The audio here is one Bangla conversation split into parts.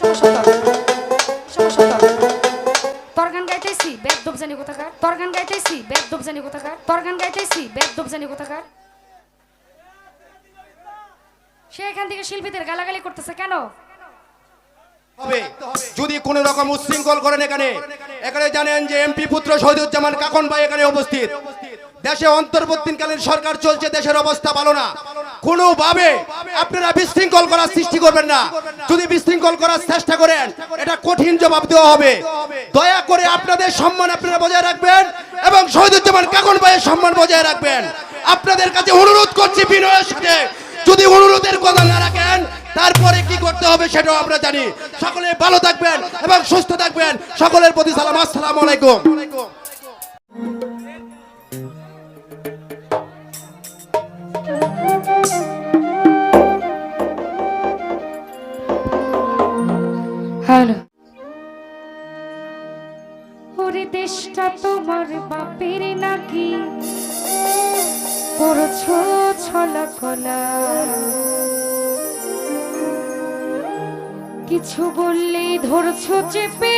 সমস্যা তোর সমস্যা তোর তোর গান গাইতেছি বেদ দোপ জানি কোথাকার। তোর গান গাইতেছি বেদ দোপ জানি কোথাকার। তোর গান গাইতেছি বেদ দোপ জানি কোথাকার। সে এখান থেকে শিল্পীদের গালাগালি করতেছে কেন? হবে। যদি কোন রকম উচ্ছৃঙ্খল করেন এখানে এখানে জানেন যে এমপি পুত্র শহীদুজ্জামান কাকন ভাই এখানে উপস্থিত। দেশে অন্তর্বর্তীকালীন সরকার চলছে দেশের অবস্থা ভালো না। কোনোভাবে আপনারা বিশৃঙ্খল করার সৃষ্টি করবেন না। যদি বিশৃঙ্খল করার চেষ্টা করেন এটা কঠিন জবাব দেওয়া হবে। দয়া করে আপনাদের সম্মান আপনারা বজায় রাখবেন এবং শহীদুজ্জামান কাকন ভাইয়ের সম্মান বজায় রাখবেন। আপনাদের কাছে অনুরোধ করছি বিনয়ের সাথে। যদি অনুরোধের কথা না রাখেন তারপরে কি করতে হবে সেটাও আমরা জানি। সকলে ভালো থাকবেন এবং সুস্থ থাকবেন। সকলের প্রতি সালাম। আসসালামু আলাইকুম। হ্যালো ওরে দেশটা তোমার বাপের নাকি? করছ ছলা কলা। কিছু বললেই ধরছো চেপে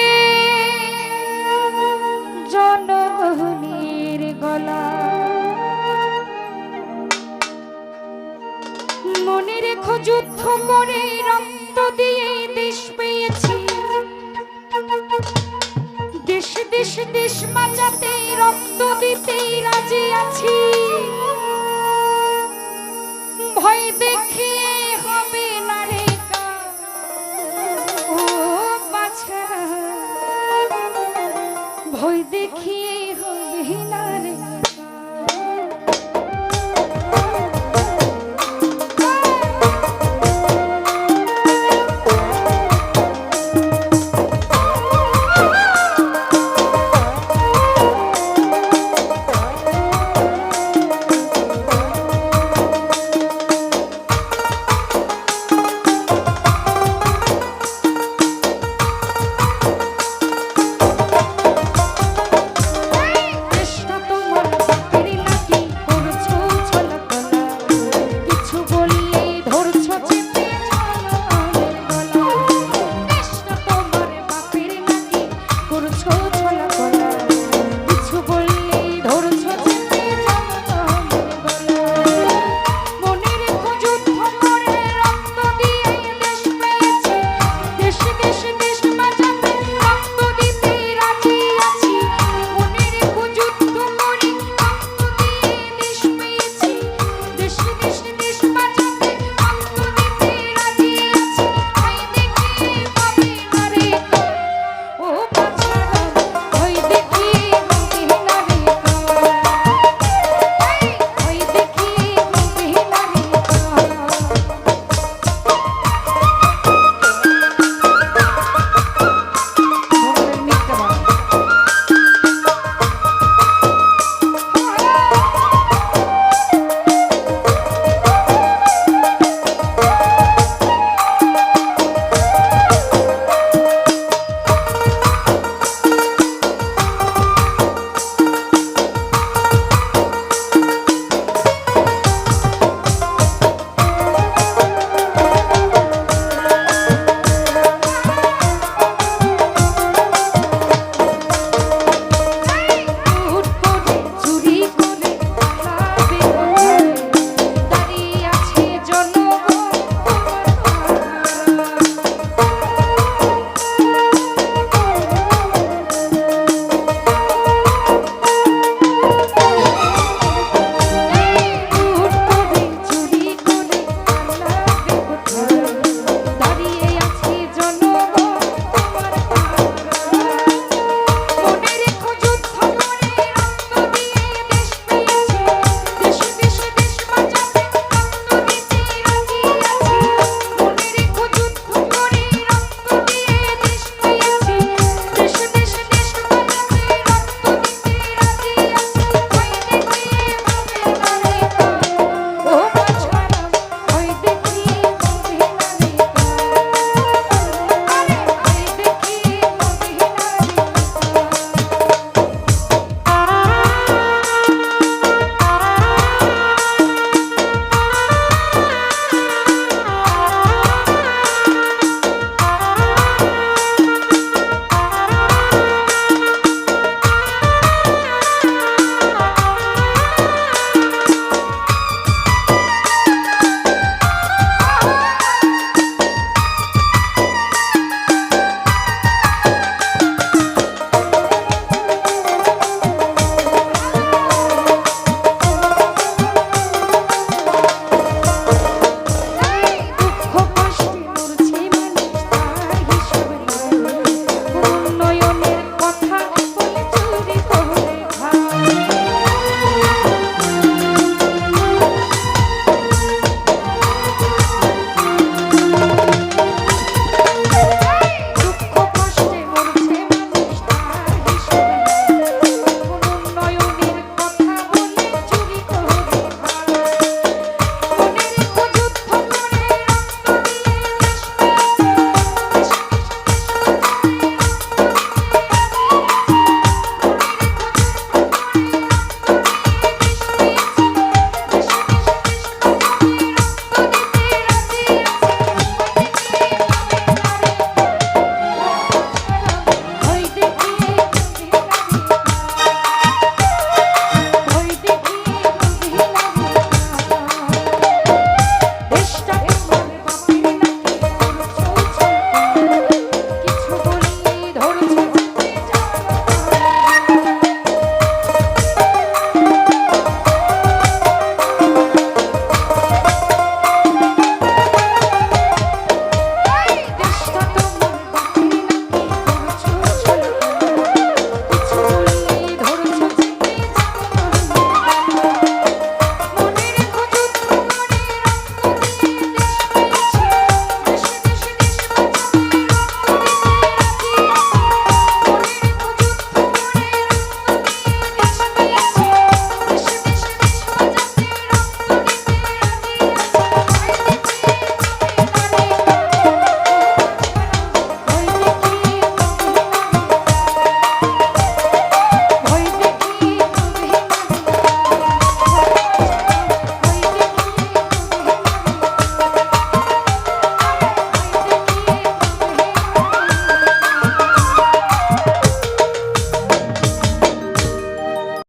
জনগণের গলা। মনে রেখো যুদ্ধ করে রক্ত দিয়ে দেশ দেশ দেশ দেশ রক্ত দিতেই রাজি আছি।